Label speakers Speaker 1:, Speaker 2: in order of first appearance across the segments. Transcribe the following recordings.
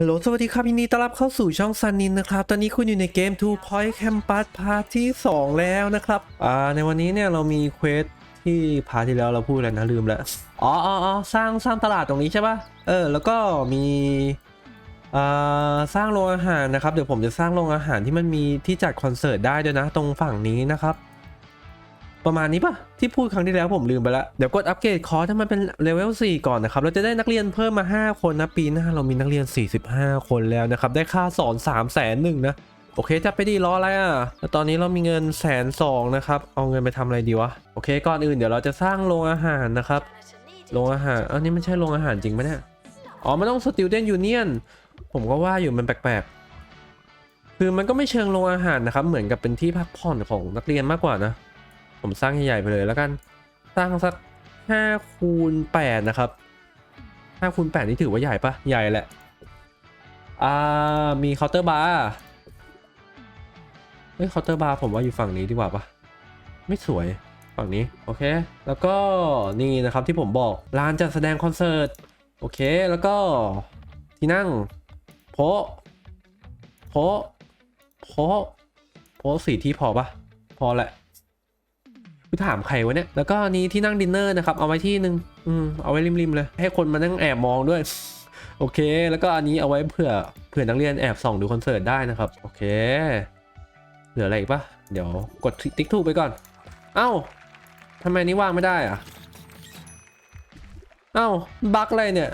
Speaker 1: ฮัลโหลสวัสดีครับยินดีต้อนรับเข้าสู่ช่องซันนินนะครับ ตอนนี้คุณอยู่ในเกม Two Point Campus พาร์ทที่ 2 แล้วนะครับอ่าในวันนี้เนี่ยเรามีเควสที่พาที่แล้วเราพูดอะไรนะลืมแล้วอ๋ออ๋อสร้างสร้างตลาดตรงนี้ใช่ป่ะเออ แล้วก็มีอ่าสร้างโรงอาหารนะครับ เดี๋ยวผมจะสร้างโรงอาหารที่มันมีที่จัดคอนเสิร์ตได้ด้วยนะ ตรงฝั่งนี้นะครับ ประมาณนี้ปะที่พูดครั้งที่แล้วผมลืมไปล้วเดี๋ยวกดอัปเกรดคอร์สให้มันเป็นเลเวล4ก่อนนะครับ เราจะได้นักเรียนเพิ่มมา 5 คนนะ ปีหน้าเรามีนักเรียน 45 คนแล้วนะครับ ได้ค่าสอน 3 0 0แสนหนึ่งนะ โอเคจะไปดีรออะไรอะแล้วตอนนี้เรามีเงินแสนสองนะครับ เอาเงินไปทำอะไรดีวะ โอเค ก่อนอื่นเดี๋ยวเราจะสร้างโรงอาหารนะครับ โรงอาหารอันนี้มันใช่โรงอาหารจริงไหมเนี่ย อ๋อมันต้อง student union ผมก็ว่าอยู่มันแปลกๆ คือมันก็ไม่เชิงโรงอาหารนะครับ เหมือนกับเป็นที่พักผ่อนของนักเรียนมากกว่านะ ผมสร้างใหญ่ๆไปเลยแล้วกัน สร้างสักห้าคูณแปดนะครับห้าคูณแปดนี่ถือว่าใหญ่ปะใหญ่แหละ อ่า มีเคาน์เตอร์บาร์เฮ้ยเคาน์เตอร์บาร์ผมว่าอยู่ฝั่งนี้ดีกว่าปะไม่สวยฝั่งนี้ โอเค แล้วก็นี่นะครับที่ผมบอกลานจัดแสดงคอนเสิร์ต โอเค แล้วก็ที่นั่งโพะโพะโพะโพะสี่ที่พอปะพอแหละ กูถามใครวะเนี่ย แล้วก็อันนี้ที่นั่งดินเนอร์นะครับ เอาไว้ที่หนึ่งอืม เอาไว้ริมๆเลย ให้คนมานั่งแอบมองด้วย โอเค แล้วก็อันนี้เอาไว้เผื่อ เผื่อนักเรียนแอบส่องดูคอนเสิร์ตได้นะครับ โอเค เหลืออะไรอีกปะเดี๋ยวกดติ๊กถูกไปก่อน เอ้าทำไมนี้วางไม่ได้อะเอ้า บั๊กอะไรเนี่ย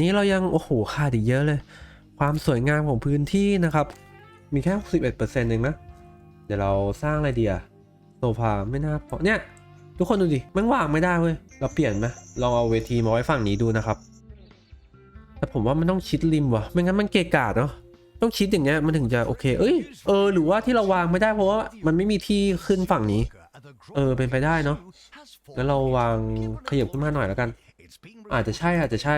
Speaker 1: นี้เรายังโอ้โหขาดอีกเยอะเลย ความสวยงามของพื้นที่นะครับ มีแค่ 61%เองนะ เดี๋ยวเราสร้างอะไรดีอะโซฟาไม่น่าพอเนี่ย ทุกคนดูดิมันวางไม่ได้เว้ยเราเปลี่ยนไหมลองเอาเวทีมาไว้ฝั่งนี้ดูนะครับ แต่ผมว่ามันต้องชิดริมว่ะไม่งั้นมันเกะกะเนาะต้องชิดอย่างเงี้ยมันถึงจะโอเค เอ้ยเออหรือว่าที่เราวางไม่ได้เพราะว่ามันไม่มีที่ขึ้นฝั่งนี้ เออเป็นไปได้เนาะแล้วเราวางขยับขึ้นมาหน่อยแล้วกัน อาจจะใช่อาจจะใช่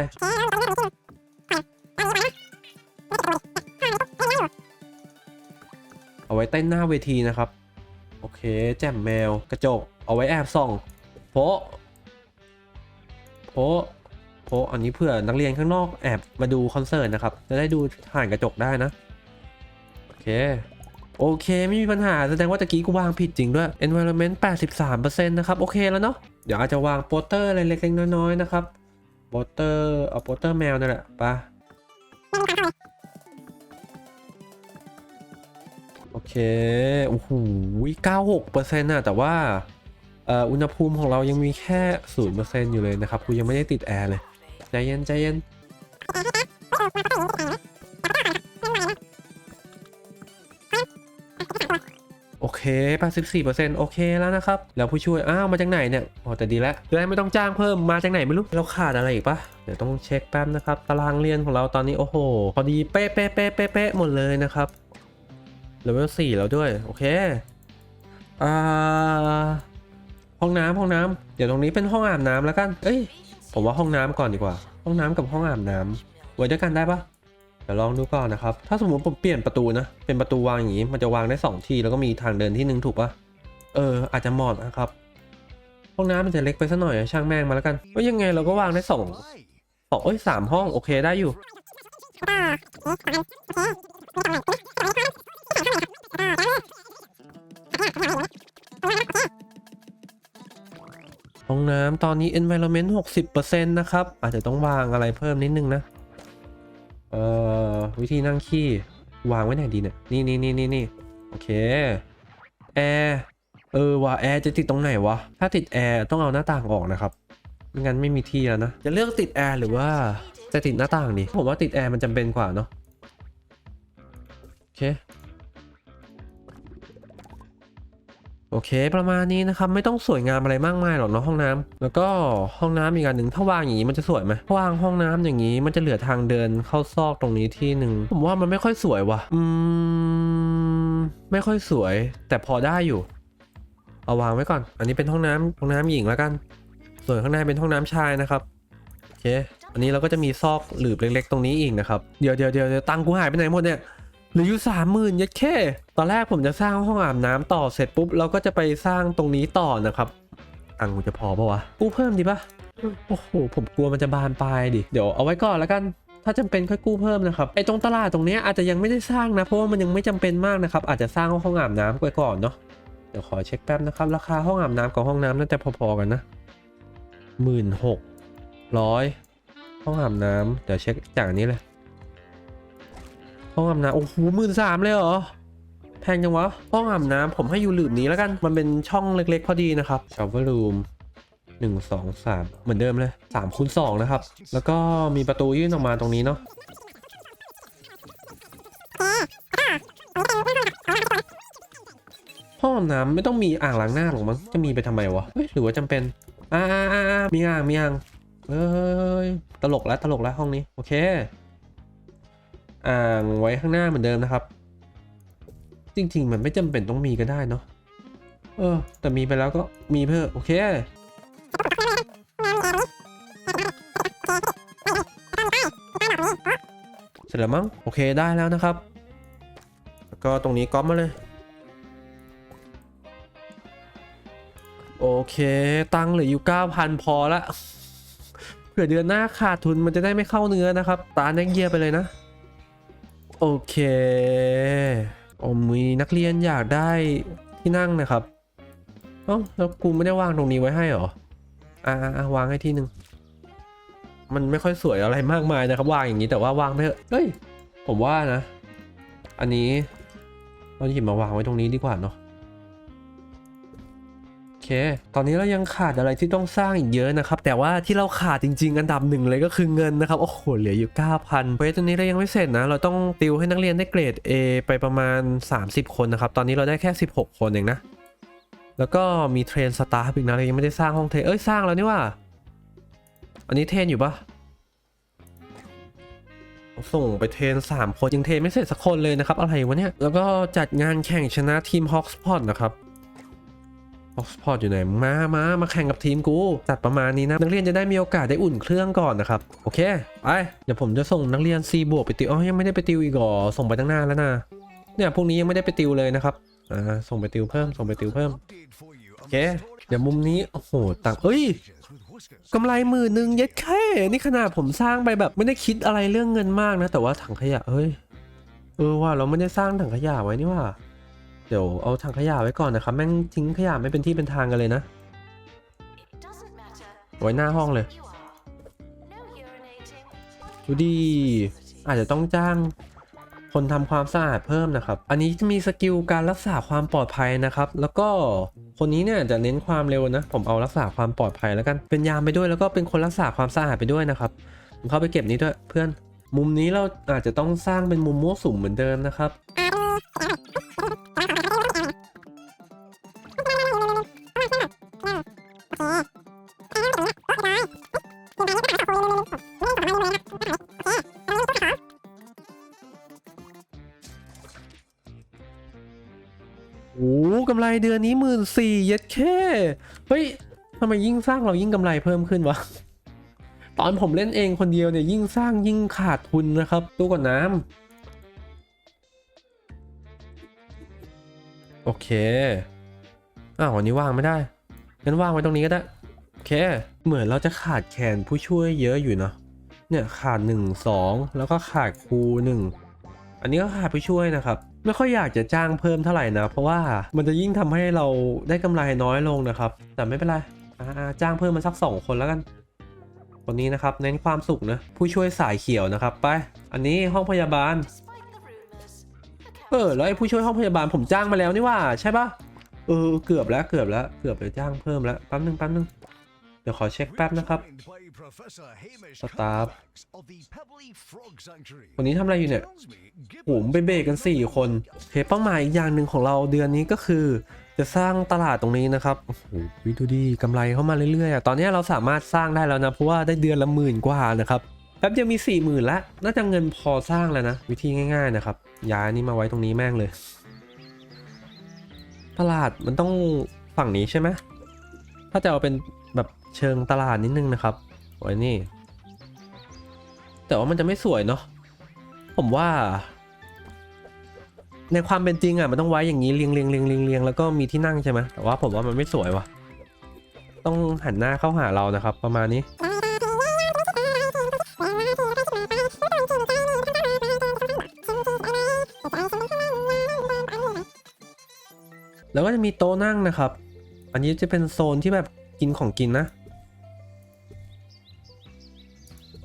Speaker 1: เอาไว้เต้นหน้าเวทีนะครับ โอเค แจ่มแมวกระจก เอาไว้แอบส่องโพะโพโพอันนี้เผื่อนักเรียนข้างนอกแอบมาดูคอนเสิร์ตนะครับ จะได้ดูผ่านกระจกได้นะ โอเค โอเค ไม่มีปัญหาแสดงว่าตะกี้กูวางผิดจริงด้วย environment 83%นะครับ โอเคแล้วเนาะเดี๋ยวอาจจะวางโปสเตอร์อะไรเล็กๆน้อยๆนะครับโปสเตอร์เอาโปสเตอร์แมวนั่นแหละไปะ โอเคโอ้โห96%น่ะแต่ว่าอุณหภูมิของเรายังมีแค่0%อยู่เลยนะครับกูยังไม่ได้ติดแอร์เลย ใจเย็นใจเย็นโอเค84%โอเคแล้วนะครับ แล้วผู้ช่วย อ้าว มาจากไหนเนี่ยอ๋อแต่ดีแล้วจะได้ไม่ต้องจ้างเพิ่ม มาจากไหนไม่รู้ เราขาดอะไรอีกปะเดี๋ยวต้องเช็คแป๊บนะครับ ตารางเรียนของเราตอนนี้ โอ้โห พอดีเป๊ะเป๊ะเป๊ะเป๊ะเป๊ะหมดเลยนะครับ เลเวล4แล้วด้วย โอเค อ่า ห้องน้ำห้องน้ำเดี๋ยวตรงนี้เป็นห้องอาบน้ำแล้วกัน เอ้ย ผมว่าห้องน้ำก่อนดีกว่า ห้องน้ำกับห้องอาบน้ำไว้ด้วยกันได้ปะเดี๋ยวลองดูก่อนนะครับ ถ้าสมมติผมเปลี่ยนประตูนะ เป็นประตูวางอย่างนี้ มันจะวางได้2ที่แล้วก็มีทางเดินที่หนึ่งถูกปะเออ อาจจะเหมาะนะครับ ห้องน้ำมันจะเล็กไปสักหน่อย ช่างแม่งมาแล้วกันก็ยังไงเราก็วางได้สองสองเอ้ยสามห้อง โอเคได้อยู่ ห้องน้ำตอนนี้ environment 60%นะครับ อาจจะต้องวางอะไรเพิ่มนิดนึงนะ เอ่อ วิธีนั่งขี้ วางไว้ไหนดีเนี่ย นี่นี่นี่นี่นี่โอเค แอร์เออว่ะแอร์จะติดตรงไหนวะ ถ้าติดแอร์ต้องเอาหน้าต่างออกนะครับไม่งั้นไม่มีที่แล้วนะ จะเลือกติดแอร์หรือว่าจะติดหน้าต่างดี ผมว่าติดแอร์มันจำเป็นกว่าเนาะโอเค โอเค ประมาณนี้นะครับไม่ต้องสวยงามอะไรมากมายหรอกเนาะห้องน้ำแล้วก็ห้องน้ำอีกอันหนึ่งถ้าวางอย่างนี้มันจะสวยไหมวางห้องน้ำอย่างนี้มันจะเหลือทางเดินเข้าซอกตรงนี้ที่หนึ่งผมว่ามันไม่ค่อยสวยว่ะอืมไม่ค่อยสวย แต่พอได้อยู่ เอาวางไว้ก่อน อันนี้เป็นห้องน้ำห้องน้ำหญิงแล้วกัน ส่วนข้างในเป็นห้องน้ำชายนะครับโอเคอันนี้เราก็จะมีซอกหลืบเล็ก ๆ ตรงนี้อีกนะครับเดี๋ยวเดี๋ยวเดี๋ยวตังค์กูหายไปไหนหมดเนี่ย หลืออยู่สามหมื่นยัดแค่ ตอนแรกผมจะสร้างห้องอาบน้ำต่อเสร็จปุ๊บเราก็จะไปสร้างตรงนี้ต่อนะครับตังค์กูจะพอปะวะกู้เพิ่มดีปะโอ้โหผมกลัวมันจะบานปลายดิเดี๋ยวเอาไว้ก่อนแล้วกันถ้าจำเป็นค่อยกู้เพิ่มนะครับไอ้ตรงตลาดตรงเนี้ยอาจจะยังไม่ได้สร้างนะ เพราะว่ามันยังไม่จำเป็นมากนะครับ อาจจะสร้างห้องอาบน้ำไปก่อนเนาะเดี๋ยวขอเช็คแป๊บนะครับ ราคาห้องอาบน้ำกับห้องน้ำน่าจะพอๆกันนะหมื่นหกร้อยห้องอาบน้ำเดี๋ยวเช็คจากอันนี้เลย ห้องอาบน้ำโอ้โหหมื่นสามเลยเหรอแพงจังวะ ห้องอาบน้ำผมให้อยู่หลืบนี้แล้วกัน มันเป็นช่องเล็กๆ พอดีนะครับชาวเวอร์รูมหนึ่งสองสามเหมือนเดิมเลยสามคูณสองนะครับ แล้วก็มีประตูยื่นออกมาตรงนี้เนาะห้องอาบน้ำไม่ต้องมีอ่างล้างหน้าหรอกมั้งจะมีไปทำไมวะหรือว่าจำเป็นอ่าอ่าอ่าอ่ามีอ่างมีอ่างเอ้ยตลกแล้วตลกแล้วห้องนี้ โอเค อ่างไว้ข้างหน้าเหมือนเดิมนะครับ จริง ๆ มันไม่จำเป็นต้องมีก็ได้เนาะเออ แต่มีไปแล้วก็มีเพื่อโอเคเสร็จแล้วมั้งโอเคได้แล้วนะครับ แล้วก็ตรงนี้ก๊อปมาเลย โอเค ตังค์เหลืออยู่ 9,000 พอละเผื่อเดือนหน้าขาดทุนมันจะได้ไม่เข้าเนื้อนะครับ ตาแน็กเยียไปเลยนะ โอเคโอ้มีนักเรียนอยากได้ที่นั่งนะครับเอ้าแล้วกูไม่ได้วางตรงนี้ไว้ให้เหรออ่าอ่าวางให้ที่หนึ่งมันไม่ค่อยสวยอะไรมากมายนะครับ วางอย่างนี้แต่ว่าวางไปเถอะเฮ้ยผมว่านะ อันนี้เราหยิบมาวางไว้ตรงนี้ดีกว่าเนาะ เค ตอนนี้เรายังขาดอะไรที่ต้องสร้างอีกเยอะนะครับ แต่ว่าที่เราขาดจริง ๆ อันดับหนึ่งเลยก็คือเงินนะครับ โอ้โห เหลืออยู่ 9,000เควสตัวนี้เรายังไม่เสร็จนะ เราต้องติวให้นักเรียนได้เกรด A ไปประมาณ 30 คนนะครับ ตอนนี้เราได้แค่ 16 คนเองนะ แล้วก็มีเทรนสตาฟอีกนะเรายังไม่ได้สร้างห้องเทรน เอ้ย สร้างแล้วนี่ว่า อันนี้เทรนอยู่ปะส่งไปเทรนสามคนยังเทรนไม่เสร็จสักคนเลยนะครับ อะไรวะเนี่ย แล้วก็จัดงานแข่งชนะทีมฮอกสปอตนะครับ ออกสปอร์ตอยู่ไหนมามามาแข่งกับทีมกูจัดประมาณนี้นะ นักเรียนจะได้มีโอกาสได้อุ่นเครื่องก่อนนะครับ โอเคไปเดี๋ยวผมจะส่งนักเรียน C บวกไปติวอ๋อยังไม่ได้ไปติวอีกเหรอส่งไปตั้งนานแล้วนะ เนี่ยพวกนี้ยังไม่ได้ไปติวเลยนะครับอ่าส่งไปติวเพิ่ม ส่งไปติวเพิ่มโอเค เดี๋ยวมุมนี้โอ้โหต่างเอ้ยกำไรหมื่นหนึ่งเย็ดแค่นี่ขนาดผมสร้างไปแบบไม่ได้คิดอะไรเรื่องเงินมากนะ แต่ว่าถังขยะเฮ้ยเออว่าเราไม่ได้สร้างถังขยะไว้นี่ว่า เดี๋ยวเอาถังขยะไว้ก่อนนะครับแม่งทิ้งขยะไม่เป็นที่เป็นทางกันเลยนะไว้หน้าห้องเลย ดูดี อาจจะต้องจ้างคนทำความสะอาดเพิ่มนะครับ อันนี้จะมีสกิลการรักษาความปลอดภัยนะครับ แล้วก็คนนี้เนี่ยจะเน้นความเร็วนะ ผมเอารักษาความปลอดภัยแล้วกัน เป็นยามไปด้วยแล้วก็เป็นคนรักษาความสะอาดไปด้วยนะครับ ผมเข้าไปเก็บนี้ด้วยเพื่อน มุมนี้เราอาจจะต้องสร้างเป็นมุมมั่วสุมเหมือนเดิมนะครับ โหกำไรเดือนนี้หมื่นสี่เย็ดแค่เฮ้ยทำไมยิ่งสร้างเรายิ่งกำไรเพิ่มขึ้นวะตอนผมเล่นเองคนเดียวเนี่ยยิ่งสร้างยิ่งขาดทุนนะครับตู้ก่อนน้ำโอเคอ้าววันนี้ว่างไม่ได้งั้นว่างไว้ตรงนี้ก็ได้โอเค เหมือนเราจะขาดแขนผู้ช่วยเยอะอยู่เนาะเนี่ยขาดหนึ่งสองแล้วก็ขาดครูหนึ่งอันนี้ก็ขาดผู้ช่วยนะครับ ไม่ค่อยอยากจะจ้างเพิ่มเท่าไหร่นะ เพราะว่ามันจะยิ่งทำให้เราได้กำไรน้อยลงนะครับ แต่ไม่เป็นไรจ้างเพิ่มมาสักสองคนแล้วกันคนนี้นะครับเน้นความสุขนะผู้ช่วยสายเขียวนะครับไป อันนี้ห้องพยาบาล เออแล้วไอ้ผู้ช่วยห้องพยาบาลผมจ้างมาแล้วนี่ว่าใช่ปะเออเกือบแล้วเกือบแล้วเกือบจะจ้างเพิ่มแล้วแป๊บนึงแป๊บนึง เดี๋ยวขอเช็คแป๊บนะครับสตาฟวันนี้ทำอะไรอยู่เนี่ยโอ้โหไปเบรกกัน 4 คนโอเคเป้าหมายอีกอย่างหนึ่งของเราเดือนนี้ก็คือ จะสร้างตลาดตรงนี้นะครับโอ้โหดูดีกำไรเข้ามาเรื่อยๆอะตอนนี้เราสามารถสร้างได้แล้วนะเพราะว่าได้เดือนละหมื่นกว่านะครับแป๊บเดียวมี4ี่หมื่นละน่าจะเงินพอสร้างแล้วนะวิธีง่าย ๆนะครับย้ายนี้มาไว้ตรงนี้แม่งเลย ตลาดมันต้องฝั่งนี้ใช่ไหมถ้าจะเอาเป็น เชิงตลาดนิดนึงนะครับไว้นี่ แต่ว่ามันจะไม่สวยเนาะผมว่า ในความเป็นจริงอะมันต้องไว้อย่างนี้เรียงเรียงเรียงเรียงเรียงแล้วก็มีที่นั่งใช่ไหมแต่ว่าผมว่ามันไม่สวยว่ะ ต้องหันหน้าเข้าหาเรานะครับ ประมาณนี้แล้วก็จะมีโต๊ะนั่งนะครับ อันนี้จะเป็นโซนที่แบบกินของกินนะ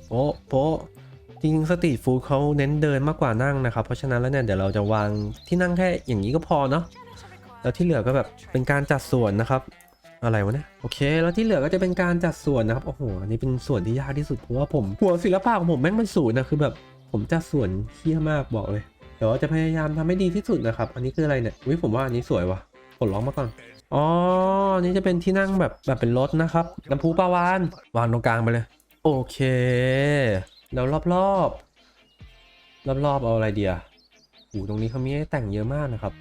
Speaker 1: โป๊ะโป๊ะจริงสตรีทฟู้ดเขาเน้นเดินมากกว่านั่งนะครับ เพราะฉะนั้นแล้วเนี่ยเดี๋ยวเราจะวางที่นั่งแค่อย่างนี้ก็พอเนาะแล้วที่เหลือก็แบบเป็นการจัดส่วนนะครับ อะไรวะเนี่ยโอเค แล้วที่เหลือก็จะเป็นการจัดส่วนนะครับโอ้โหอันนี้เป็นส่วนที่ยากที่สุดเพราะว่าผมหัวศิลปะของผมแม่งมันศูนนะคือแบบผมจัดส่วนเฮี้ยมากบอกเลยแต่ว่าจะพยายามทำให้ดีที่สุดนะครับ อันนี้คืออะไรเนี่ยอุ้ยผมว่าอันนี้สวยว่ะกดล็อกมาก่อนอ๋ออันนี้จะเป็นที่นั่งแบบแบบเป็นรถนะครับน้ำพุปลาวานวางตรงกลางไปเลย โอเค แล้วรอบรอบรอบรอบๆเอาอะไรเดียโอ้ตรงนี้เขามีให้แต่งเยอะมากนะครับ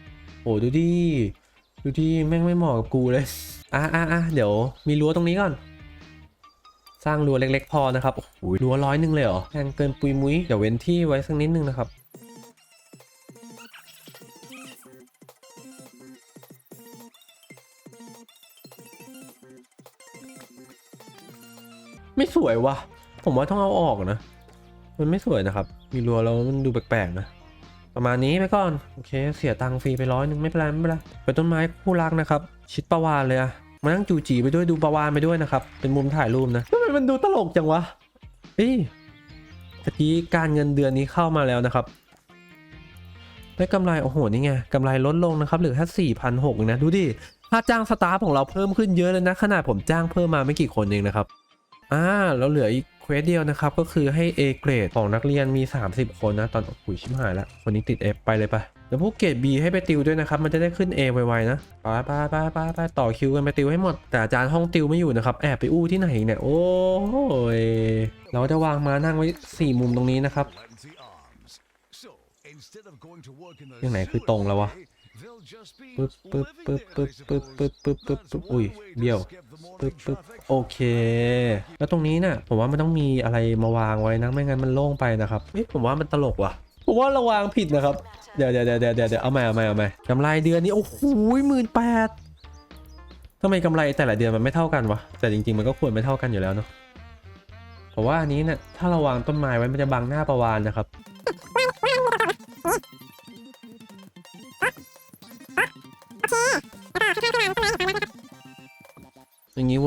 Speaker 1: โอ้ดูดิดูดิแม่งไม่เหมาะกับกูเลย อะอะอะเดี๋ยวมีรั้วตรงนี้ก่อน สร้างรั้วเล็ก ๆ พอนะครับโอ้ยรั้วร้อยหนึ่งเลยเหรอแพงเกินปุยมุ้ยเดี๋ยวเว้นที่ไว้สักนิดนึงนะครับ ไม่สวยวะผมว่าต้องเอาออกนะ มันไม่สวยนะครับ มีรั้วแล้วมันดูแปลกๆนะ ประมาณนี้ไปก่อน โอเค เสียตังค์ฟรีไปร้อยหนึ่งไม่เป็นไรไม่เป็นไรเป็นต้นไม้คู่รักนะครับ ชิดประวานเลยอะมานั่งจูจีไปด้วยดูประวานไปด้วยนะครับ เป็นมุมถ่ายรูปนะทำไมมันดูตลกจังวะเอ้ยตะกี้การเงินเดือนนี้เข้ามาแล้วนะครับได้กำไรโอ้โหนี่ไงกำไรลดลงนะครับเหลือแค่สี่พันหกนะ ดูดิค่าจ้างสตาฟของเราเพิ่มขึ้นเยอะเลยนะ ขนาดผมจ้างเพิ่มมาไม่กี่คนเองนะครับ อ่าแล้วเหลืออีกเควสเดียวนะครับ ก็คือให้ A เกรดของนักเรียนมี 30 คนนะ ตอนโอ้ยชิบหายละคนนี้ติด F ไปเลยไปแล้วพวกเกรด B ให้ไปติวด้วยนะครับ มันจะได้ขึ้น A ไวๆนะไปไปไปไปไปต่อคิวกันไปติวให้หมด แต่อาจารย์ห้องติวไม่อยู่นะครับ แอบไปอู้ที่ไหนอีกเนี่ย โอ้ย เราจะวางมานั่งไว้ 4 มุมตรงนี้นะครับ
Speaker 2: ยังไหนคือตรงแล้ววะ
Speaker 1: ปึ๊
Speaker 2: ปึ๊
Speaker 1: บบปึ๊
Speaker 2: ปึ๊
Speaker 1: บบปึ๊
Speaker 2: ปึ๊
Speaker 1: บบปึ๊
Speaker 2: ปึ๊
Speaker 1: บบปึ๊
Speaker 2: ปึ๊
Speaker 1: บบปึ๊บบปึ๊บบปึ๊บบปึ๊บบปึ๊
Speaker 2: ปึ๊ปึ๊ปึ๊
Speaker 1: บ
Speaker 2: ปึ๊
Speaker 1: อุ๊
Speaker 2: อุ้
Speaker 1: ย
Speaker 2: ย
Speaker 1: เบี้
Speaker 2: เบี้
Speaker 1: ย
Speaker 2: ยวว
Speaker 1: ปึ๊บปึ๊บโอเค แล้วตรงนี้น่ะผมว่ามันต้องมีอะไรมาวางไว้นะไม่งั้นมันโล่งไปนะครับเอ๊ะผมว่ามันตลกว่ะผมว่าเราวางผิดนะครับเดี๋ยวเดี๋ยวเดี๋ยวเดี๋ยวเดี๋ยวเอาใหม่เอาใหม่เอาใหม่กำไรเดือนนี้โอ้โหหมื่นแปดทำไมกำไรแต่ละเดือนมันไม่เท่ากันวะแต่จริงๆมันก็ควรไม่เท่ากันอยู่แล้วเนาะเพราะว่าอันนี้เนี่ยถ้าเราวางต้นไม้ไว้มันจะบังหน้าประวานนะครับ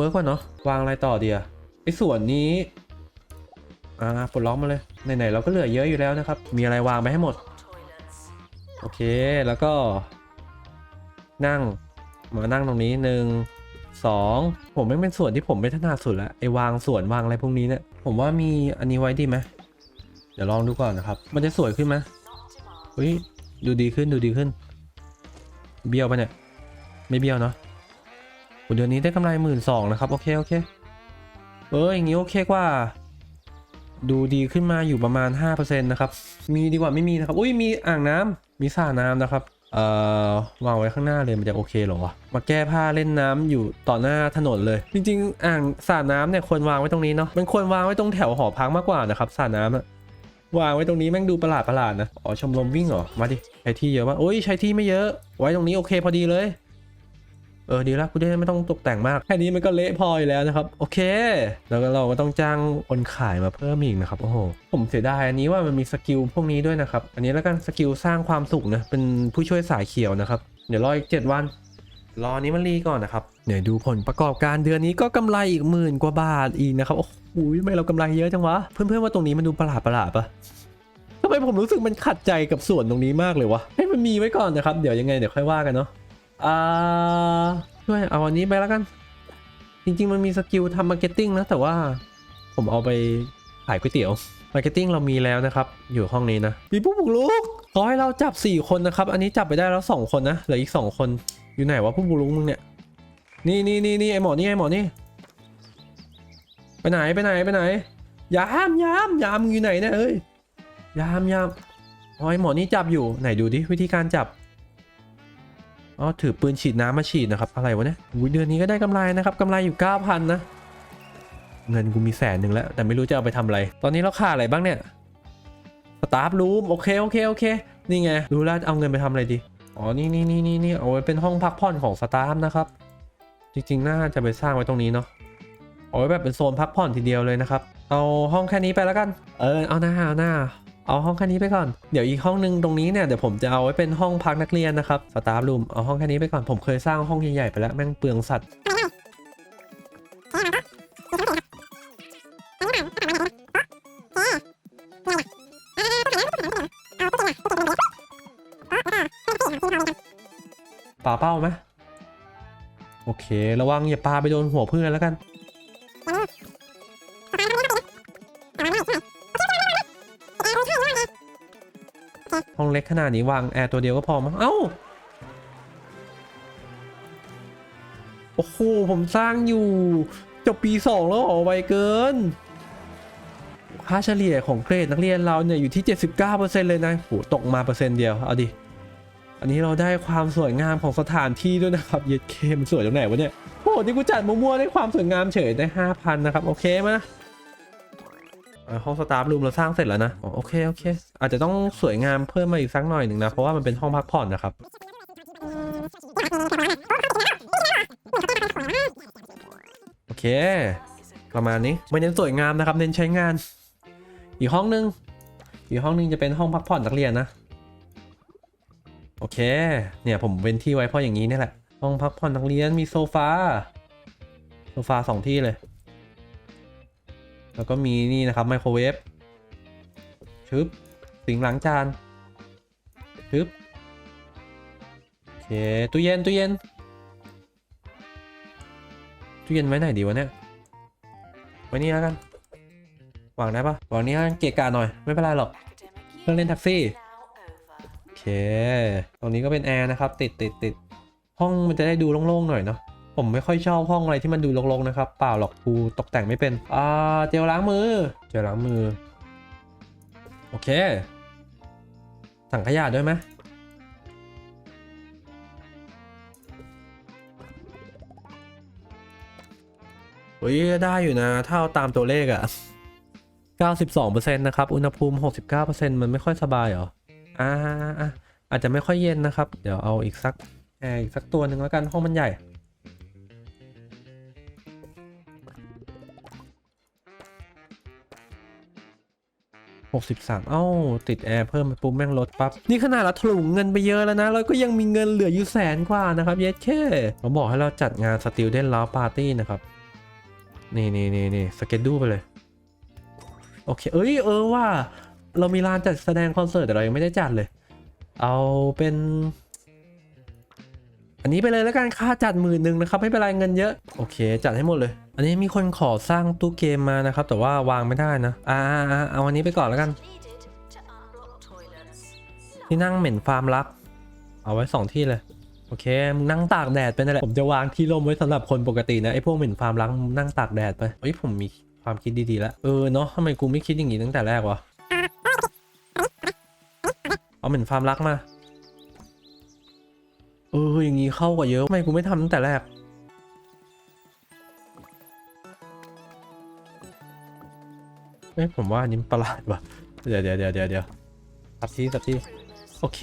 Speaker 1: เวิร์กกว่าเนาะวางอะไรต่อเดียไอ้ส่วนนี้อ่าปลดล็อกมาเลยไหนๆเราก็เหลือเยอะอยู่แล้วนะครับ มีอะไรวางไปให้หมด โอเคแล้วก็ นั่งมานั่งตรงนี้หนึ่งสองผมไม่เป็นส่วนที่ผมไม่ถนัดสุดละไอ้วางส่วนวางอะไรพวกนี้เนี่ยผมว่ามีอันนี้ไว้ดีไหมเดี๋ยวลองดูก่อนนะครับ มันจะสวยขึ้นไหมเฮ้ยดูดีขึ้นดูดีขึ้น เบี้ยวปะเนี่ย ไม่เบี้ยวเนาะ เดือนนี้ได้กำไรหมื่นสองนะครับ โอเค โอเค เอออย่างนี้โอเคกว่า ดูดีขึ้นมาอยู่ประมาณ 5%นะครับ มีดีกว่าไม่มีนะครับ อุ้ยมีอ่างน้ำมีสระน้ำนะครับ เอ่อวางไว้ข้างหน้าเลยมันจะโอเคเหรอวะ มาแก้ผ้าเล่นน้ำอยู่ต่อหน้าถนนเลย จริง ๆ อ่างสระน้ำเนี่ยควรวางไว้ตรงนี้เนาะ มันควรวางไว้ตรงแถวหอพักมากกว่านะครับสระน้ำอะวางไว้ตรงนี้แม่งดูประหลาดประหลาดนะ อ๋อชมรมวิ่งเหรอ มาดิใช้ที่เยอะมากโอ้ยใช้ที่ไม่เยอะ ไว้ตรงนี้โอเคพอดีเลย เออดีแล้วกูได้ไม่ต้องตกแต่งมากแค่นี้มันก็เละพออยู่แล้วนะครับ โอเค แล้วก็เราก็ต้องจ้างคนขายมาเพิ่มอีกนะครับโอ้โหผมเสียดายอันนี้ว่ามันมีสกิลพวกนี้ด้วยนะครับ อันนี้แล้วกันสกิลสร้างความสุขนะเป็นผู้ช่วยสายเขียวนะครับ เดี๋ยวรออีก 7 วันรอนี้มันรีก่อนนะครับเดี๋ยวดูผลประกอบการเดือนนี้ก็กำไรอีกหมื่นกว่าบาทอีกนะครับโอ้โหทำไมเรากำไรเยอะจังวะเพื่อนๆว่าตรงนี้มันดูประหลาดประหลาดปะทำไมผมรู้สึกมันขัดใจกับส่วนตรงนี้มากเลยวะให้มันมีไว้ก่อนนะครับ เดี๋ยวยังไงเดี๋ยวค่อยว่ากันเนาะ อ่าช่วยเอาอันนี้ไปแล้วกัน จริง ๆ มันมีสกิลทำมาร์เก็ตติ้งนะ แต่ว่าผมเอาไปขายก๋วยเตี๋ยวมาร์เก็ตติ้งเรามีแล้วนะครับ อยู่ห้องนี้นะ มีผู้บุกรุกขอให้เราจับ 4 คนนะครับ อันนี้จับไปได้แล้ว 2 คนนะ เหลืออีก 2 คน อยู่ไหนวะผู้บุรุษมึงเนี่ย นี่นี่นี่นี่ไอหมอนี่ไอหมอนี่ ไปไหนไปไหนไปไหน ยามยามยามมึงอยู่ไหนเนี่ยเอ้ย ยามยามอ๋อไอหมอนี่จับอยู่ ไหนดูดิวิธีการจับ อ๋อถือปืนฉีดน้ำมาฉีดนะครับ อะไรวะเนี่ยอุ๊ยเดือนนี้ก็ได้กำไรนะครับกำไรอยู่ 9,000 นะ เงินกูมีแสนหนึ่งแล้ว แต่ไม่รู้จะเอาไปทำอะไร ตอนนี้เราขาดอะไรบ้างเนี่ยสตาฟรูมโอเคโอเคโอเค นี่ไงรู้แล้วเอาเงินไปทำอะไรดี อ๋อ นี่นี่นี่นี่นี่เอาไว้เป็นห้องพักผ่อนของสตาฟนะครับ จริงๆ น่าจะไปสร้างไว้ตรงนี้เนาะเอาไว้แบบเป็นโซนพักผ่อนทีเดียวเลยนะครับ เอาห้องแค่นี้ไปแล้วกัน เออเอาหน้าเอาหน้า เอาห้องแค่นี้ไปก่อน เดี๋ยวอีกห้องนึงตรงนี้เนี่ยเดี๋ยวผมจะเอาไว้เป็นห้องพักนักเรียนนะครับสตาฟรูมเอาห้องแค่นี้ไปก่อนผมเคยสร้างห้องใหญ่ๆไปแล้วแม่งเปลืองสัตว์ป่าเป้าไหมโอเค ระวังอย่าปาไปโดนหัวเพื่อนแล้วกัน ห้องเล็กขนาดนี้วางแอร์ตัวเดียวก็พอมั้งเอ้า โอ้โห ผมสร้างอยู่ จบปีสองแล้วเหรอไวเกิน ค่าเฉลี่ยของเกรดนักเรียนเราเนี่ย อยู่ที่ 79%เลยนะโหตกมาเปอร์เซ็นต์เดียว เอาดิ อันนี้เราได้ความสวยงามของสถานที่ด้วยนะครับ เย็ดเคมันสวยตรงไหนวะเนี่ยโอ้โหนี่กูจัดมั่วๆได้ความสวยงามเฉยได้ 5,000 นะครับ โอเคมาอ่า ห้องสตาฟรูมเราสร้างเสร็จแล้วนะโอเคโอเค อาจจะต้องสวยงามเพิ่มมาอีกสักหน่อยหนึ่งนะเพราะว่ามันเป็นห้องพักผ่อนนะครับโอเค ประมาณนี้ไม่เน้นสวยงามนะครับ เน้นใช้งาน อีกห้องนึงอีกห้องนึงจะเป็นห้องพักผ่อนนักเรียนนะโอเค เนี่ยผมเป็นที่ไว้เพราะอย่างนี้นี่แหละ ห้องพักผ่อนนักเรียนมีโซฟา โซฟาสองที่เลย แล้วก็มีนี่นะครับไมโครเวฟชึบสิงค์ล้างจานชึบโอเคตู้เย็นตู้เย็นตู้เย็นไว้ไหนดีวะเนี่ยไว้นี่แล้วกันวางได้ปะวางนี้แล้วกันเกะกะหน่อยไม่เป็นไรหรอกเครื่องเล่นแท็กซี่โอเค ตรงนี้ก็เป็นแอร์นะครับ ติดติดติดห้องมันจะได้ดูโล่งๆหน่อยเนาะ ผมไม่ค่อยชอบห้องอะไรที่มันดูโล่งๆนะครับ เปล่าหรอกกูตกแต่งไม่เป็นอ่าเจลล้างมือ เจลล้างมือ โอเค ถังขยะด้วยไหมเฮ้ยได้อยู่นะ ถ้าเอาตามตัวเลขอะ92%นะครับ อุณหภูมิ 69%มันไม่ค่อยสบายเหรอ อ่าอะอาจจะไม่ค่อยเย็นนะครับ เดี๋ยวเอาอีกสักแอร์อีกสักตัวหนึ่งแล้วกัน ห้องมันใหญ่ 63 เอ้า ติดแอร์เพิ่มไปปุ๊บแม่งลดปั๊บ นี่ขนาดเราถลุงเงินไปเยอะแล้วนะ เราก็ยังมีเงินเหลืออยู่แสนกว่านะครับ เยสเค่เขาบอกให้เราจัดงานสติลเดนลาวปาร์ตี้นะครับ นี่นี่นี่นี่สเกจดูไปเลย โอเค เอ้ย เออว่า เรามีลานจัดแสดงคอนเสิร์ตแต่เรายังไม่ได้จัดเลย เอาเป็น นนี้ไปเลยแล้วกันค่าจัดหมื่นหนึ่งนะครับไม่เป็นไรเงินเยอะโอเค จัดให้หมดเลย อันนี้มีคนขอสร้างตู้เกมมานะครับ แต่ว่าวางไม่ได้นะอ่าเอาอันนี้ไปก่อนแล้วกัน ที่นั่งเหม็นฟาร์มรัก เอาไว้สองที่เลยโอเคมึงนั่งตากแดดไปนั่นแหละผมจะวางที่ร่มไว้สำหรับคนปกตินะไอ้พวกเหม็นฟาร์มรักนั่งตากแดดไปเฮ้ยผมมีความคิดดีๆแล้วเออเนาะทำไมกูไม่คิดอย่างนี้ตั้งแต่แรกวะเอาเหม็นฟาร์มรักมา เอออย่างนี้เข้ากว่าเยอะทำไมกูไม่ทำตั้งแต่แรก เอ้ยผมว่าอันนี้มันประหลาดว่ะ เดี๋ยวเดี๋ยวเดี๋ยวเดี๋ยวเดี๋ยวสับที่สับที่ โอเค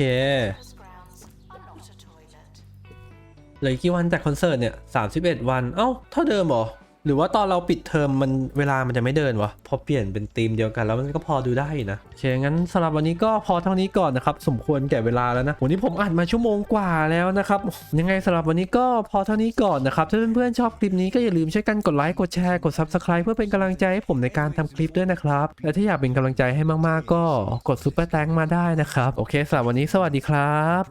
Speaker 1: เหลือกกี่วันจากคอนเสิร์ตเนี่ย 31 วัน เอ้า เท่าเดิมเหรอ หรือว่าตอนเราปิดเทอมมันเวลามันจะไม่เดินวะพอเปลี่ยนเป็นธีมเดียวกันแล้วมันก็พอดูได้นะโอเคงั้นสำหรับวันนี้ก็พอเท่านี้ก่อนนะครับสมควรแก่เวลาแล้วนะวันนี้ผมอัดมาชั่วโมงกว่าแล้วนะครับยังไงสำหรับวันนี้ก็พอเท่านี้ก่อนนะครับถ้าเพื่อนๆชอบคลิปนี้ก็อย่าลืมช่วยกันกดไลค์กดแชร์กด Subscribe เพื่อเป็นกำลังใจให้ผมในการทำคลิปด้วยนะครับและถ้าอยากเป็นกำลังใจให้มากๆ ก็กดซุปเปอร์แตงมาได้นะครับโอเคสำหรับวันนี้สวัสดีครับ